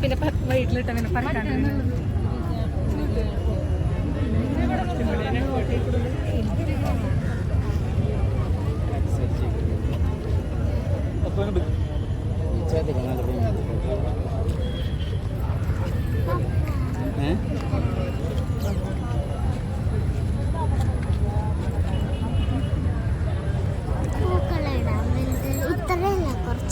പിന്നെ വീട്ടിലിട്ട് അങ്ങനെ പറക്കാണ്ട് പൂക്കളിടാം